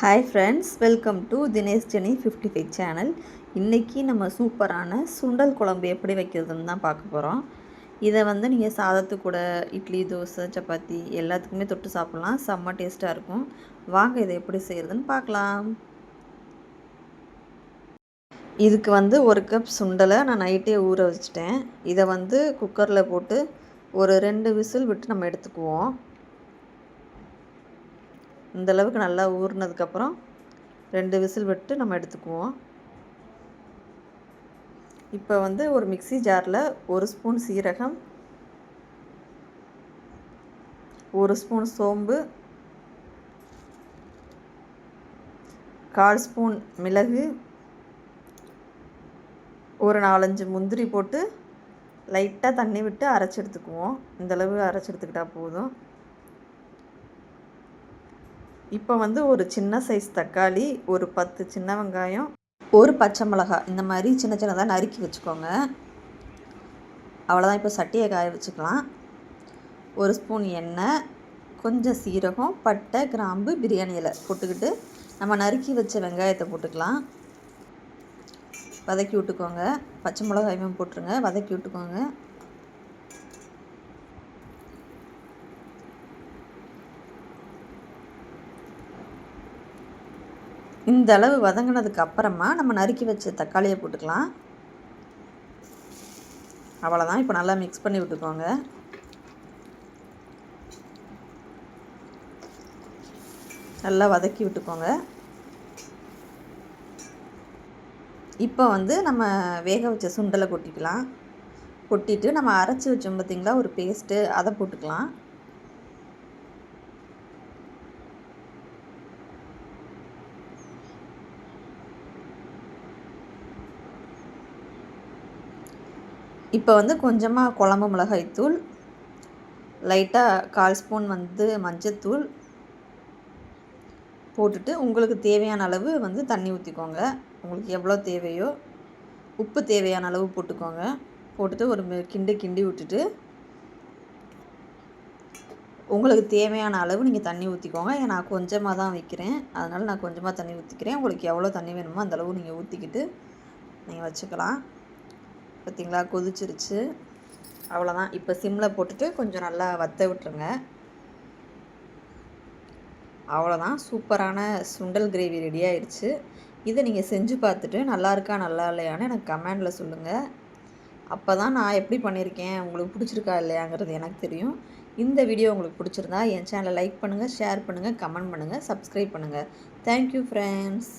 Hi friends welcome to Dinesh Jeni fifty five channel இன்றைக்கி நம்ம சூப்பரான சுண்டல் குழம்பு எப்படி வைக்கிறதுன்னு தான் பார்க்க போகிறோம் இதை வந்து நீங்கள் சாதத்து கூட இட்லி தோசை சப்பாத்தி எல்லாத்துக்குமே தொட்டு சாப்பிட்லாம். செம்ம டேஸ்ட்டாக இருக்கும். வாங்க இதை எப்படி செய்கிறதுன்னு பார்க்கலாம். இதுக்கு வந்து ஒரு கப் சுண்டலை நான் நைட்டே ஊற வச்சுட்டேன். இதை வந்து குக்கரில் போட்டு ஒரு ரெண்டு விசில் விட்டு நம்ம எடுத்துக்குவோம். இந்தளவுக்கு நல்லா ஊறினதுக்கப்புறம் ரெண்டு விசில் விட்டு நம்ம எடுத்துக்குவோம். இப்போ வந்து ஒரு மிக்சி ஜாரில் ஒரு ஸ்பூன் சீரகம் ஒரு ஸ்பூன் சோம்பு கால் ஸ்பூன் மிளகு ஒரு நாலஞ்சு முந்திரி போட்டு லைட்டாக தண்ணி விட்டு அரைச்சி எடுத்துக்குவோம். இந்தளவு அரைச்சி எடுத்துக்கிட்டால் போதும். இப்போ வந்து ஒரு சின்ன சைஸ் தக்காளி ஒரு பத்து சின்ன வெங்காயம் ஒரு பச்சை மிளகாய் இந்த மாதிரி சின்ன சின்னதாக நறுக்கி வச்சுக்கோங்க. அவ்வளோதான் இப்போ சட்டியை காய வச்சுக்கலாம். ஒரு ஸ்பூன் எண்ணெய் கொஞ்சம் சீரகம் பட்டை கிராம்பு பிரியாணியில் போட்டுக்கிட்டு நம்ம நறுக்கி வச்ச வெங்காயத்தை போட்டுக்கலாம். வதக்கி விட்டுக்கோங்க. பச்சை மிளகாயும் போட்டுருங்க. வதக்கி விட்டுக்கோங்க. இந்த அளவு வதங்கினதுக்கு அப்புறமா நம்ம நறுக்கி வச்ச தக்காளியை போட்டுக்கலாம். அவ்வளோதான் இப்போ நல்லா மிக்ஸ் பண்ணி விட்டுக்கோங்க. நல்லா வதக்கி விட்டுக்கோங்க. இப்போ வந்து நம்ம வேக வச்ச சுண்டலை கொட்டிக்கலாம். கொட்டிட்டு நம்ம அரைச்சி வச்சோம் பார்த்திங்களா ஒரு பேஸ்ட்டு அதை போட்டுக்கலாம். இப்போ வந்து கொஞ்சமாக குழம்பு மிளகாய்த்தூள் லைட்டாக கால் ஸ்பூன் வந்து மஞ்சத்தூள் போட்டுட்டு உங்களுக்கு தேவையான அளவு வந்து தண்ணி ஊற்றிக்கோங்க உங்களுக்கு எவ்வளோ தேவையோ உப்பு தேவையான அளவு போட்டுக்கோங்க. போட்டுட்டு ஒரு கிண்டு கிண்டி விட்டுட்டு உங்களுக்கு தேவையான அளவு நீங்கள் தண்ணி ஊற்றிக்கோங்க நான் கொஞ்சமாக தான் வைக்கிறேன். அதனால் நான் கொஞ்சமாக தண்ணி ஊற்றிக்கிறேன் உங்களுக்கு எவ்வளோ தண்ணி வேணுமோ அந்தளவு நீங்கள் ஊற்றிக்கிட்டு நீங்கள் வச்சுக்கலாம். பார்த்திங்களா கொதிச்சிருச்சு. அவ்வளோதான் இப்போ சிம்மில் போட்டுட்டு கொஞ்சம் நல்லா வத்த விட்டுருங்க. அவ்வளோதான் சூப்பரான சுண்டல் கிரேவி ரெடி ஆயிடுச்சு இதை நீங்கள் செஞ்சு பார்த்துட்டு நல்லா இருக்கா நல்லா இல்லையான்னு எனக்கு கமெண்டில் சொல்லுங்கள் அப்போ தான் நான் எப்படி பண்ணியிருக்கேன்? உங்களுக்கு பிடிச்சிருக்கா இல்லையாங்கிறது எனக்கு தெரியும். இந்த வீடியோ உங்களுக்கு பிடிச்சிருந்தா என் சேனலை லைக் பண்ணுங்கள் ஷேர் பண்ணுங்கள் கமெண்ட் பண்ணுங்கள் சப்ஸ்கிரைப் பண்ணுங்கள் தேங்க்யூ ஃப்ரெண்ட்ஸ்